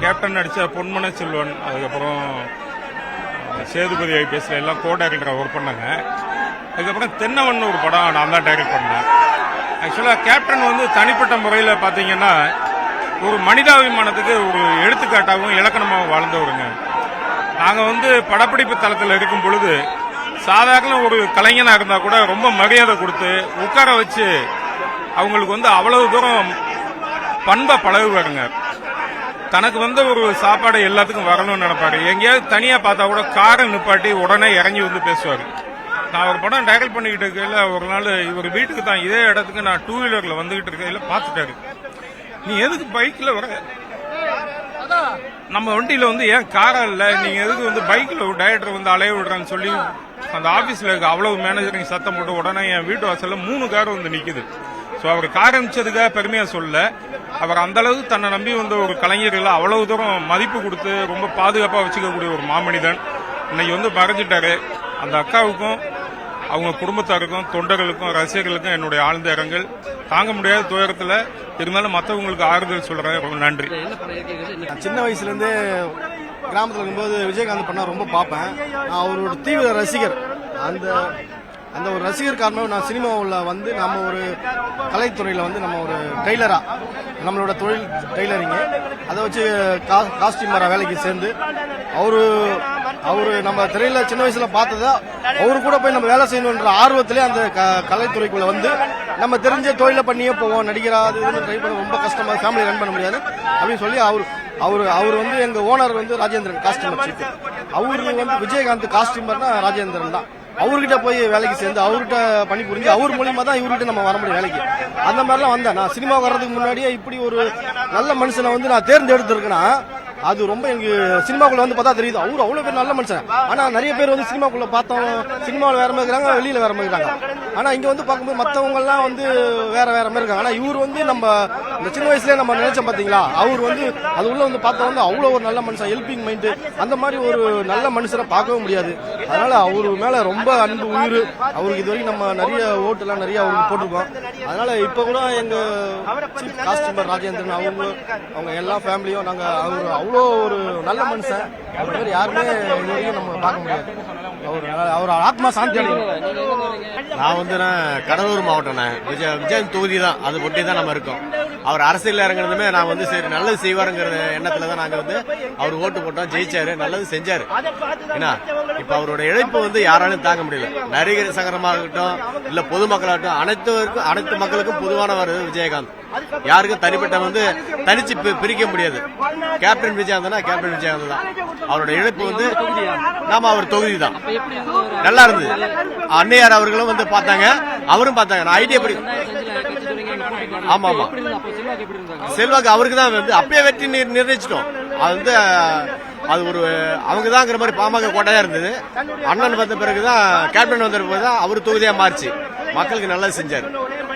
Captain நடித்த பொன்மன செல்வன் அதுக்கப்புறம் சேதுபதி ஐபிஎஸ்ல எல்லாம் கோ டைரக்டராக ஒர்க் பண்ணாங்க. அதுக்கப்புறம் தென்னவன் ஒரு படம் நான் தான் டைரக்ட் பண்ணேன். ஆக்சுவலாக கேப்டன் வந்து தனிப்பட்ட முறையில் பார்த்தீங்கன்னா ஒரு மனிதாபிமானத்துக்கு ஒரு எடுத்துக்காட்டாகவும் இலக்கணமாகவும் வாழ்ந்தவருங்க. நாங்கள் வந்து படப்பிடிப்பு தளத்தில் இருக்கும் பொழுது சாதாரண ஒரு கலைஞனாக இருந்தால் கூட ரொம்ப மரியாதை கொடுத்து உட்கார வச்சு அவங்களுக்கு வந்து அவ்வளவு தூரம் பண்பை பழகுவாருங்க. தனக்கு வந்த ஒரு சாப்பாடு எல்லாத்துக்கும் வரணும்னு நினைப்பாரு. எங்கேயாவது தனியாக பார்த்தா கூட காரை நிப்பாட்டி உடனே இறங்கி வந்து பேசுவார். நான் ஒரு படம் டைரக்ட் பண்ணிக்கிட்டு இருக்கையில ஒரு நாள் இவர் வீட்டுக்கு தான் இதே இடத்துக்கு நான் டூ வீலரில் வந்துகிட்டு இருக்கையில பார்த்துட்டாரு. நீ எதுக்கு பைக்கில் வர? நம்ம வண்டியில வந்து ஏன் காரா இல்ல? நீங்க எதுக்கு வந்து பைக்ல டைரக்டர் வந்து அலைய விடுறான்னு சொல்லி அந்த ஆபீஸ்ல இருக்க அவ்வளவு மேனேஜரிங் சத்தம் போட்டு உடனே என் வீட்டு வாசல்ல மூணு கார் வந்து நிக்குது. ஸோ அவர் கார் அமிச்சதுக்காக பெருமையா சொல்ல அவர் அந்த அளவுக்கு தன்னை நம்பி வந்த ஒரு கலைஞர்கள் அவ்வளவு தூரம் மதிப்பு கொடுத்து ரொம்ப பாதுகாப்பா வச்சுக்கக்கூடிய ஒரு மாமனிதன். இன்னைக்கு வந்து மறைஞ்சிட்டாரு. அந்த அக்காவுக்கும் அவங்க குடும்பத்தாருக்கும் தொண்டர்களுக்கும் ரசிகர்களுக்கும் என்னுடைய ஆழ்ந்த இரங்கல். தாங்க முடியாத துயரத்துல இருந்தாலும் மற்றவங்களுக்கு ஆறுதல் சொல்றேன். ரொம்ப நன்றி. சின்ன வயசுலேருந்து கிராமத்தில் இருக்கும்போது விஜயகாந்த் பண்ணா ரொம்ப பார்ப்பேன். நான் அவரோட தீவிர ரசிகர். அந்த அந்த ஒரு ரசிகர் காரணமாக நான் சினிமாவில் வந்து நம்ம ஒரு கலைத்துறையில் வந்து நம்ம ஒரு டெய்லராக நம்மளோட தொழில் டெய்லரிங்கு அதை வச்சு கா- காஸ்டியூமராக வேலைக்கு சேர்ந்து அவரு அவரு நம்ம திரையில சின்ன வயசுல பார்த்ததா அவரு கூட போய் நம்ம வேலை செய்யணுன்ற ஆர்வத்திலே அந்த க- கலைத்துறைக்குள்ள வந்து நம்ம தெரிஞ்ச தொழிலை பண்ணியே போவோம் நடிகரா அது ட்ரை பண்ண ரொம்ப கஷ்டமா ஃபேமிலி ரன் பண்ண முடியாது அப்படின்னு சொல்லி அவர் அவர் அவர் வந்து எங்க ஓனர் வந்து ராஜேந்திரன் காஸ்டியூமர் சீஃப் அவரு வந்து விஜயகாந்த் காஸ்டியூமர்னா ராஜேந்திரன் தான். அவர்கிட்ட போய் வேலைக்கு சேர்ந்து அவர்கிட்ட பணி புரிஞ்சு அவர் மூலியமா தான் இவர்கிட்ட நம்ம வர முடியும் வேலைக்கு. அந்த மாதிரிலாம் வந்தேன். நான் சினிமா வர்றதுக்கு முன்னாடியே இப்படி ஒரு நல்ல மனுஷனை வந்து நான் தேர்ந்தெடுத்திருக்கேன்னா அது ரொம்ப எனக்கு சினிமாக்குள்ள வந்து பார்த்தா தெரியுது. அவரு அவ்வளவு பேர் நல்ல மனுஷன். ஆனா நிறைய பேர் வந்து சினிமாக்குள்ள பார்த்தோம் சினிமாவில் வேற மாதிரி இருக்காங்க வெளியில வேற மாதிரி இருக்காங்க. ஆனா இங்க வந்து பார்க்கும்போது மத்தவங்க எல்லாம் வந்து வேற வேற மாதிரி இருக்காங்க. ஆனா இவர் வந்து நம்ம இந்த சின்ன வயசுலயே நம்ம நினைச்சோம் பாத்தீங்களா? அவர் வந்து அது உள்ள வந்து பார்த்தா வந்து அவ்வளவு ஒரு நல்ல மனுஷன் ஹெல்பிங் மைண்ட் அந்த மாதிரி ஒரு நல்ல மனுஷரை பார்க்கவே முடியாது. அதனால அவரு மேல ரொம்ப அன்பு உயிர். அவருக்கு இது வரைக்கும் நம்ம நிறைய ஓட்டுலாம் நிறைய அவருக்கு போட்டிருக்கோம். அதனால இப்ப கூட எங்க சீஃப் ராஜேந்திரன் அவங்க அவங்க எல்லா ஃபேமிலியும் நாங்க அவர் அவ்வளோ ஒரு நல்ல மனுஷன். அவர் மாதிரி யாருமே இது வரைக்கும் நம்ம பார்க்க முடியாது. அவர் அவர் ஆத்மா சாந்தி அடையும் நான் வந்து நான் கடலூர் மாவட்டம் விஜய் விஜயன் தொகுதி தான். அது ஒட்டி தான் நம்ம இருக்கோம். அவர் அரசியல் இறங்குறதுமே நான் வந்து சரி நல்லது செய்வாருங்கிற எண்ணத்துல தான் நாங்க வந்து அவர் ஓட்டு போட்டோம் ஜெயிச்சாரு நல்லது செஞ்சாரு. என்ன இப்ப அவரோட இழைப்பு வந்து யாராலும் தாங்க முடியல. நடிகர் சங்கரமாகட்டும் இல்ல பொதுமக்களாகட்டும் அனைத்துவருக்கும் அனைத்து மக்களுக்கும் பொதுவானவர் விஜயகாந்த். யாருக்கும் தனிப்பட்ட வந்து தனிச்சு பி- பிரிக்க முடியாது. கேப்டன் விஜயகாந்த்னா கேப்டன் விஜயகாந்த் தான். அவரோட இழப்பு வந்து நாம அவர் தொகுதி தான் நல்லா இருந்தது. அன்னையார் அவர்களும் வந்து பார்த்தாங்க. அவரும் பார்த்தாங்க. நான் ஐடியா படி ஆமா, ஆமா. செல்வாக்கு அவருக்கு தான் வந்து அப்பயே வெற்றி நிர்- நிர்ணயிச்சிட்டோம். அது வந்து அது ஒரு அவங்க தாங்கிற மாதிரி பாமக கோட்டையா இருந்தது. அண்ணன் வந்த பிறகுதான் கேப்டன் வந்த பிறகு தான் அவர் தொகுதியா மாறிச்சு. மக்களுக்கு நல்லது செஞ்சாரு.